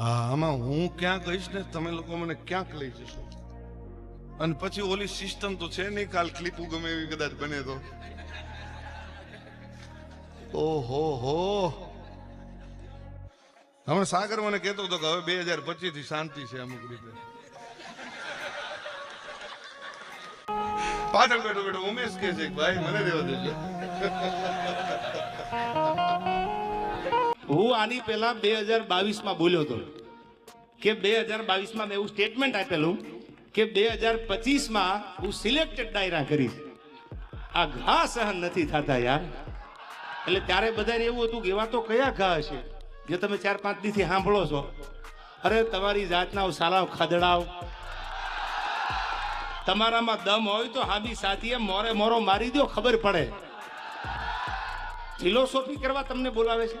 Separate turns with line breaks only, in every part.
આમાં હું ક્યાં કહીશ ને તમે લોકો મને ક્યાંક લઈ જશો. અને પછી ઓલી સિસ્ટમ તો છે નહીં કાલ ક્લિપું ગમે એવી કદાચ બને તો. ઓહો, હો. હમણાં સાગર મને કહેતો હતો કે હવે બે હજાર પચીસથી શાંતિ છે અમુક રીતે. પાછળ બેઠો બેઠો ઉમેશ કે છે ભાઈ મને દેવા દેજો.
હું આની પહેલા બે હજાર બાવીસમાં બોલ્યો હતો કે બે હજાર બાવીસમાં મેં એવું સ્ટેટમેન્ટ આપેલું કે બે હજાર પચીસમાં હું સિલેક્ટેડ ડાયરા કરીશ. આ ઘા સહન નથી થતા યાર. એટલે ત્યારે બધાને એવું હતું કે એવા તો કયા ઘા હશે? જે તમે ચાર પાંચ દીથી સાંભળો છો. અરે તમારી જાતના સાલાવ ખદડાવ તમારામાં દમ હોય તો હાબી સાથીએ મોરે મોરો મારી દો ખબર પડે. ફિલોસોફી કરવા તમને બોલાવે છે?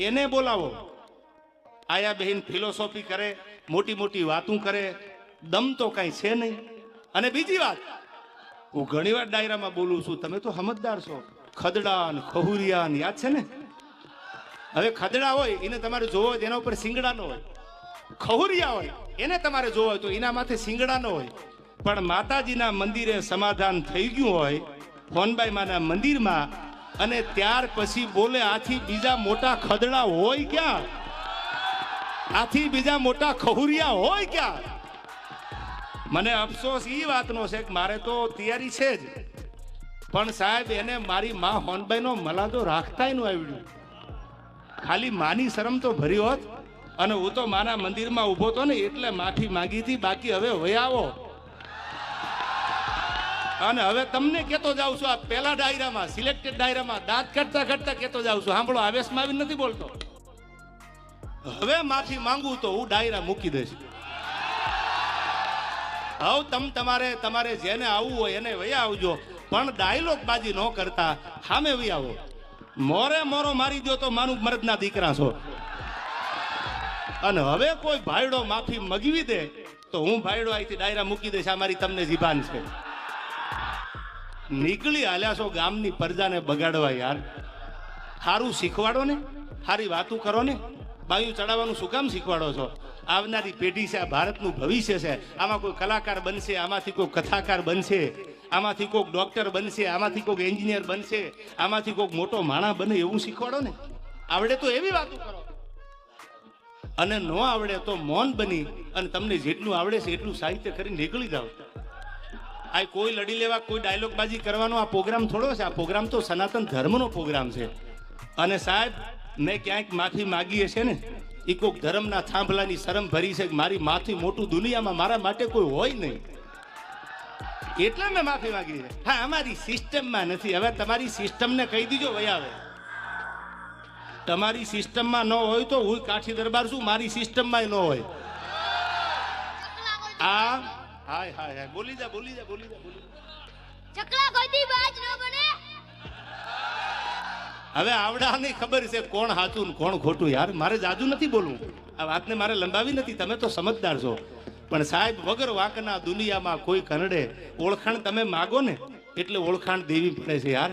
એને બોલાવો. આયા બહેન ફિલોસોફી કરે, મોટી મોટી વાતું કરે, દમ તો કાંઈ છે નહીં. અને બીજી વાત, હું ઘણી વાર ડાયરામાં બોલું છું, તમે તો સમજદાર છો. ખદડા ખહુરિયાન ખહુરિયા યાદ છે ને? હવે ખદડા હોય, એને તમારે જોવો હોય એના ઉપર સિંગડાનો હોય. ખહુરિયા હોય, એને તમારે જોવો હોય તો એના માથે સિંગડાનો હોય. પણ માતાજીના મંદિરે સમાધાન થઈ ગયું હોય ફોનબાઈ માના મંદિરમાં અને ત્યાર પછી બોલે, આથી બીજા મોટા ખદડા હોય ક્યાં? આથી બીજા મોટા ખહુરિયા હોય ક્યાં? મને અફસોસ એ વાતનો છે કે મારે તો તૈયારી છે જ. પણ સાહેબ, એને મારી માં હોનબાઈનો મલાદો રાખતાયનું આવડ્યું ખાલી માની શરમ તો ભરી હોત. અને હું તો મારા મંદિરમાં ઊભો તો ને, એટલે માફી માંગી હતી. બાકી હવે વયા આવો. અને હવે તમને કેતો જાઉં છું, આ પેલા ડાયરામાં સિલેક્ટેડ ડાયરામાં દાંત કાઢતા કાઢતા કેતો જાઉં છું. સાંભળો આવેશમાં આવી નથી બોલતો. હવે માફી માંગુ તો હું ડાયરા મૂકી દઈશ. હવે તમ તમારે તમારે જેને આવવું હોય એને વયા આવજો. પણ ડાયલોગ બાજી ન કરતા સામે વહી આવો. મોરે મોરો મારી દો તો માનું મરદના દીકરા છો. અને હવે કોઈ ભાઈડો માફી મગવી દે, તો હું ભાઈડો અહીંથી ડાયરા મૂકી દઈશ. આ મારી તમને જીભાન છે. નીકળી હાલ્યા છો ગામની પ્રજાને બગાડવા યાર. સારું શીખવાડો ને સારી વાતું કરો ને. બાયું ચડાવવાનું શું કામ શીખવાડો છો? આવનારી પેઢી છે, આ ભારતનું ભવિષ્ય છે. આમાં કોઈ કલાકાર બનશે, આમાંથી કોઈ કથાકાર બનશે. આમાંથી કોઈક ડોક્ટર બનશે, આમાંથી કોઈક એન્જિનિયર બનશે. આમાંથી કોઈક મોટો માણા બને એવું શીખવાડો ને. આવડે તો એવી વાતો કરો. અને ન આવડે તો મૌન બની અને તમને જેટલું આવડે છે એટલું સાહિત્ય કરીને નીકળી જાઓ. આ કોઈ લડી લેવા, કોઈ ડાયલોગ બાજી કરવાનો આ પ્રોગ્રામ થોડો છે. આ પ્રોગ્રામ તો સનાતન ધર્મનો પ્રોગ્રામ છે. અને સાહેબ, મેં ક્યાંક માફી માગી હશે ને એ કોઈક ધર્મના થાંભલાની શરમ ભરી છે મારી માથી મોટું દુનિયામાં મારા માટે કોઈ હોય નહીં. એટલે મેં માફી માગી છે. હા, અમારી સિસ્ટમમાં નથી. હવે તમારી સિસ્ટમને કહી દીજો ભાઈ આવે તમારી સિસ્ટમમાં ન હોય તો હું કાઠી દરબાર છું, મારી સિસ્ટમમાં ન હોય. આ હાય હાય હાય. બોલી જા બોલી જા બોલી જા બોલી
ચકલા ગોદી બાજ ન બને.
હવે આવડાની ખબર છે કોણ સાચું ને કોણ ખોટું યાર. મારે જાજુ નથી બોલવું. આ વાતને મારે લંબાવી નથી. તમે તો સમજદાર છો. પણ સાહેબ વગર વાંકના દુનિયામાં કોઈ કનડે ઓળખાણ તમે માગો ને એટલે ઓળખાણ દેવી પડે છે યાર.